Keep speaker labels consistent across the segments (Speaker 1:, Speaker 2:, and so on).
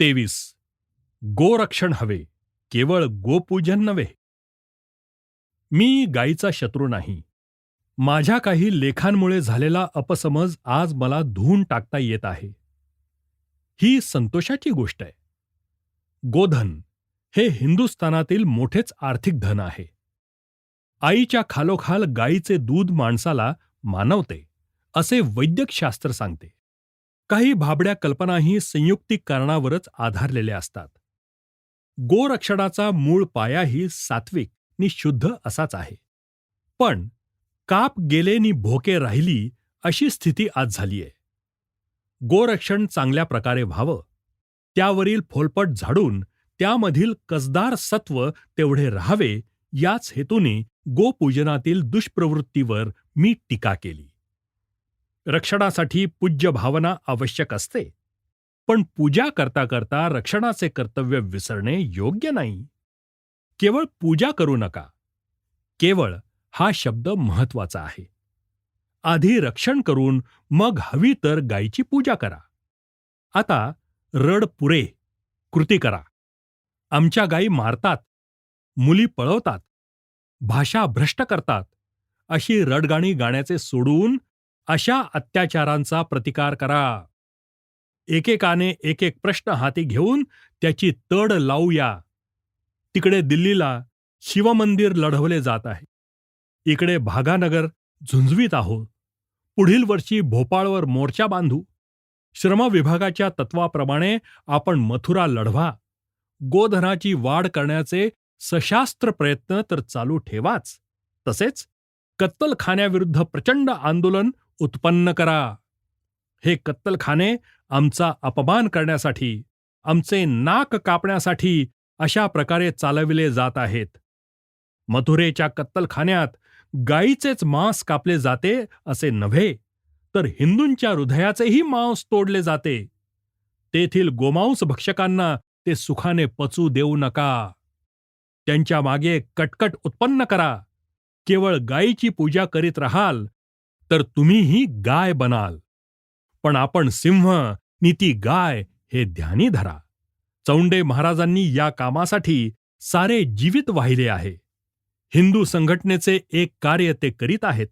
Speaker 1: तेवीस. गोरक्षण हवे केवळ गोपूजन नव्हे. मी गायीचा शत्रू नाही. माझ्या काही लेखांमुळे झालेला अपसमज आज मला धुवून टाकता येत आहे. ही संतोषाची गोष्ट आहे. गोधन हे हिंदुस्थानातील मोठेच आर्थिक धन आहे. आईच्या खालोखाल गायीचे दूध माणसाला मानवते असे वैद्यकशास्त्र सांगते. काही भाबड्या कल्पनाही संयुक्तिक कारणावरच आधारलेल्या असतात. गोरक्षणाचा मूळ पायाही सात्विक नि शुद्ध असाच आहे. पण काप गेले नि भोके राहिली अशी स्थिती आज झालीय. गोरक्षण चांगल्या प्रकारे व्हावं त्यावरील फोलपट झाडून त्यामधील कसदार सत्व तेवढे राहावे याच हेतूने गोपूजनातील दुष्प्रवृत्तीवर मी टीका केली. रक्षणासाठी पूज्य भावना आवश्यक असते. पण पूजा करता करता रक्षणाचे कर्तव्य विसरणे योग्य नाही. केवळ पूजा करू नका. केवळ हा शब्द महत्त्वाचा आहे. आधी रक्षण करून मग हवी तर गायीची पूजा करा. आता रड पुरे कृती करा. आमच्या गायी मारतात मुली पळवतात भाषा भ्रष्ट करतात अशी रडगाणी गाण्याचे सोडून अशा अत्याचारांचा प्रतिकार करा. एकेकाने एक एक प्रश्न हाती घेऊन त्याची तड लावूया. तिकडे दिल्लीला शिवमंदिर लढवले जात आहे. इकडे भागानगर झुंजवीत आहोत. पुढील वर्षी भोपाळवर मोर्चा बांधू. श्रम विभागाच्या तत्वाप्रमाणे आपण मथुरा लढवा. गोधनाची वाढ करण्याचे सशास्त्र प्रयत्न तर चालू ठेवाच. तसेच कत्तलखान्याविरुद्ध प्रचंड आंदोलन उत्पन्न करा. हे कत्तलखाने आमचा अपमान करण्यासाठी आमचे नाक कापण्यासाठी अशा प्रकारे चालविले जात आहेत. मथुरेच्या कत्तलखान्यात गायीचेच मांस कापले जाते असे नव्हे तर हिंदूंच्या हृदयाचेही मांस तोडले जाते. तेथील गोमांस भक्षकांना ते सुखाने पचू देऊ नका. त्यांच्या मागे कटकट उत्पन्न करा. केवळ गायीची पूजा करीत राहाल तर तुम्हीही गाय बनाल. पण आपण सिंह नीती गाय हे ध्यानी धरा. चौंडे महाराजांनी या कामासाठी सारे जीवित वाहिले आहे. हिंदू संघटनेचे एक कार्य ते करीत आहेत.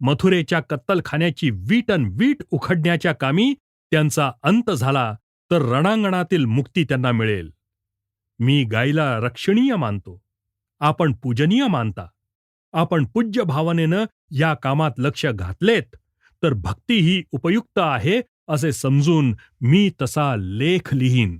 Speaker 1: मथुरेच्या कत्तलखान्याची वीटन वीट उखडण्याच्या कामी त्यांचा अंत झाला तर रणांगणातील मुक्ती त्यांना मिळेल. मी गायीला रक्षणीय मानतो. आपण पूजनीय मानता. आपण पूज्य भावनेनं या कामात लक्ष घातलेत तर भक्ती ही उपयुक्त आहे असे समजून मी तसा लेख लिहीन.